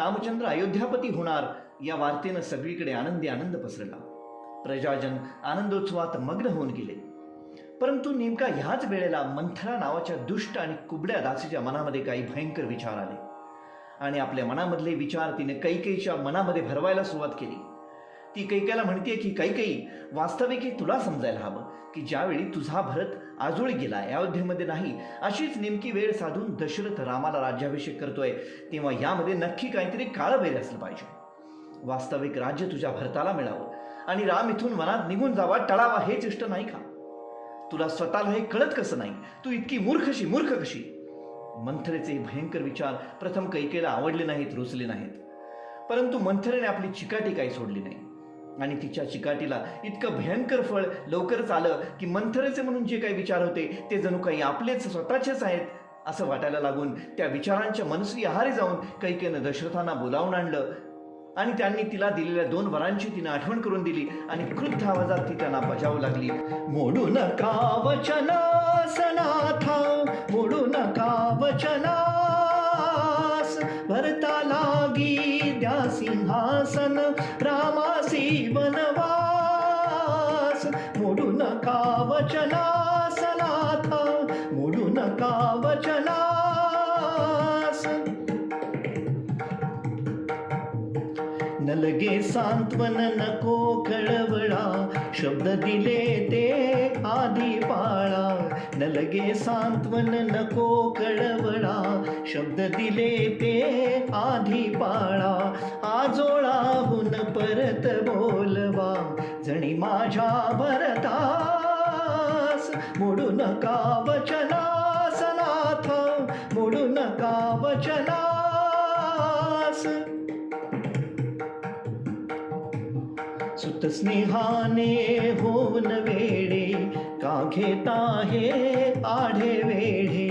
रामचंद्र अयोध्यापती होणार या वार्तेनं सगळीकडे आनंदी आनंद पसरला. प्रजाजन आनंदोत्सवात मग्न होऊन गेले. परंतु नेमका ह्याच वेळेला मंथरा नावाच्या दुष्ट आणि कुबड्या दासीच्या मनामध्ये काही भयंकर विचार आले. आणि आपल्या मनामधले विचार तिने कैकेईच्या मनामध्ये भरवायला सुरुवात केली. ती कैकेला म्हणते की कैकेयी वास्तविक हे तुला समजायला हवं की ज्यावेळी तुझा भरत आजोळ गेला अयोध्येमध्ये नाही अशीच नेमकी वेळ साधून दशरथ रामाला राज्याभिषेक करतोय तेव्हा यामध्ये नक्की काहीतरी काळबेर असलं पाहिजे. वास्तविक राज्य तुझ्या भरताला मिळावं आणि राम इथून वनात निघून जावा टळावा हेच इष्ट नाही का? तुला स्वतःला हे कळत कसं नाही? तू इतकी मूर्खशी मूर्ख कशी मंथरेचे भयंकर विचार प्रथम कैकेला आवडले नाहीत रुचले नाहीत. परंतु मंथरेने आपली चिकाटी काही सोडली नाही. आणि तिच्या चिकाटीला इतकं भयंकर फळ लवकरच आलं की मंथरेचे म्हणून जे काही विचार होते ते जणू काही आपलेच स्वतःचेच आहेत असं वाटायला लागून त्या विचारांच्या मनस्वी आहारी जाऊन कैकेनं दशरथांना बोलावून आणलं. आणि त्यांनी तिला दिलेल्या दोन वरांची तिनं आठवण करून दिली आणि क्रुद्ध आवाजात ती त्यांना बजावू लागली. मोडू नका वचनासनाथा मोडू नका वचनास भरता लागी. सिंहासन रामासी वनवास. मोडू नका वचनासनाथा मोडू नका वचनास. नलगे सांत्वन नको कळवळा शब्द दिले ते आधी पाळा नलगे सांत्वन नको कळवळा शब्द दिले ते आधी पाळा. आजोळाहून परत बोलवा. जणी माझ्या भरतास मोडू नका वचनासनाथ मोडू नका वचनास. सुतस्नेहाने होऊन वेडे. का घेता हे आढे वेढे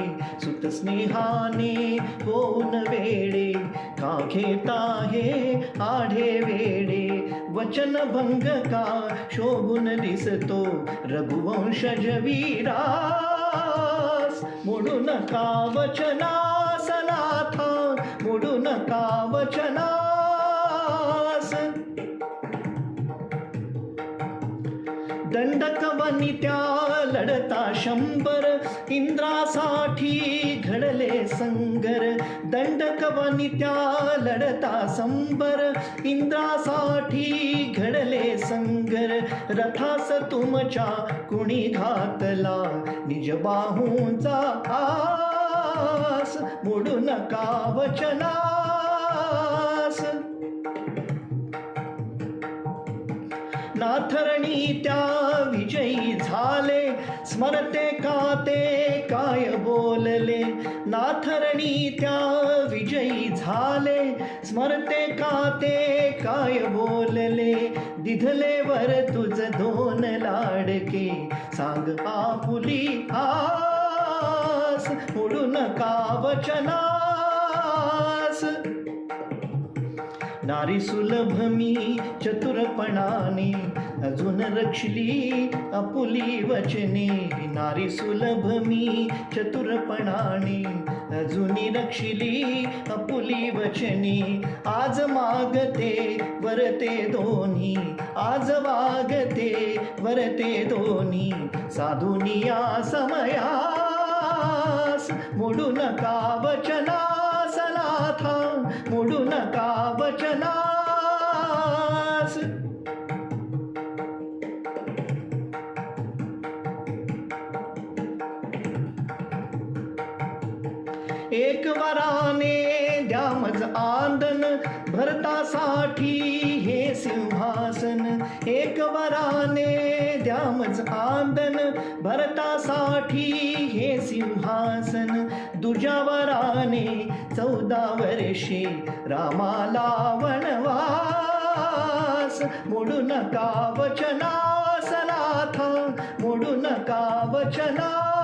स्नेहाने होऊन वेळे का घेत आहे आढे वेडे? वचन भंग का शोभून दिसतो रघुवंशज वीरास मोडू नका वचनासनाथ? मोडू नका वचना दंडक वनित्या लढता शंभर इंद्रासाठी घडले संगर. दंडक वनित्या लढता संबर इंद्रासाठी घडले संगर. रथास तुमच्या कुणी घातला निज बाहूंचा आस मोडू नका वचनास नाथरणी त्या स्मरते का ते काय बोलले? नाथरणी त्या विजयी झाले. स्मरते का ते काय बोलले? दिधले वर तुझ दोन लाडके. सांग आपुली आस उडून का वचनास? नारी सुलभ मी चतुरपणाने अजून रक्षली आपुली वचने नारी सुलभ मी चतुरपणाने. अजूनी रक्षली अपुली वचनी आज मागते वरते दोन्ही. आज वागते वरते दोन्ही. साधुनिया समयास मोडू नका वचना वचनासनाथा. मोडू नका वचना एक वराने द्यामज आंदन भरतासाठी हे सिंहासन. एक वराने द्यामज आंदन भरतासाठी हे सिंहासन. दुजा वराने चौदा वर्षे रामाला वनवास. मोडू नका वचनासनाथ मोडू नका वचना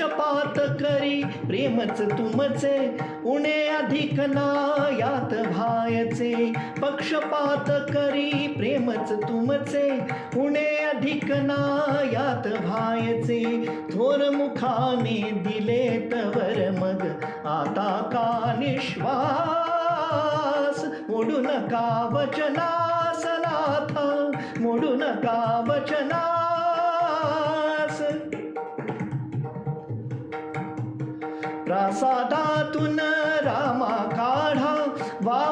पक्षपात करी प्रेमच तुमचे उणे अधिक ना यात भायचे पक्षपात करी प्रेमच तुमचे उणे अधिक ना यात भायचे थोर मुखाने दिले तवर मग आता का निश्वास? मोडू नका वचनासनाथ मोडू नका वचना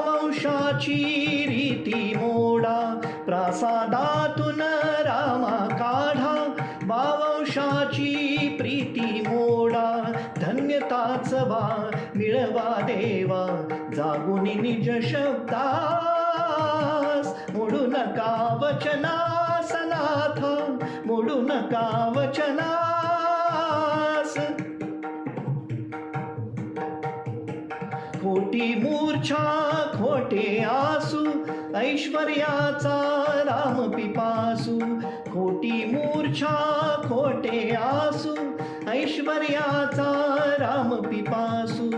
वंशाची रीती मोडा. प्रासादातून रामा काढा. वावंशाची प्रीती मोडा. धन्यताच वा मिळवा देवा. जागून निज शब्दास. मोडू नका वचना सनाथ मोडू नका वचना खोटी मूर्छा खोटे आसू ऐश्वर्याचा राम पिपासू. खोटी मूर्छा खोटे आसू ऐश्वर्याचा राम पिपासू.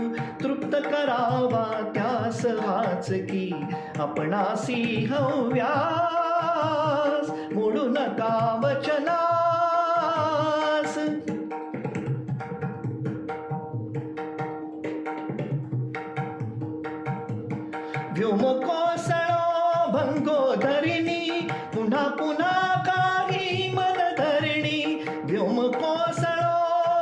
तृप्त करावा त्यास हाच की आपणासी हव्यास. मोडू नका वचना व्योम कोसळो भंगो धरिणी पुन्हा पुन्हा काही मन धरणी. व्योम कोसळो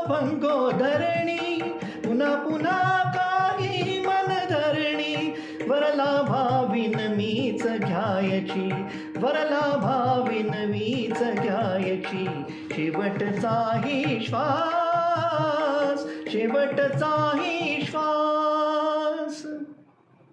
भंगो धरणी पुन्हा पुन्हा काही मन धरणी. वरला भाविन मीच घ्यायची वरला भाविन मीच घ्यायची. शेवटचाही श्वास शेवटचाही श्वास.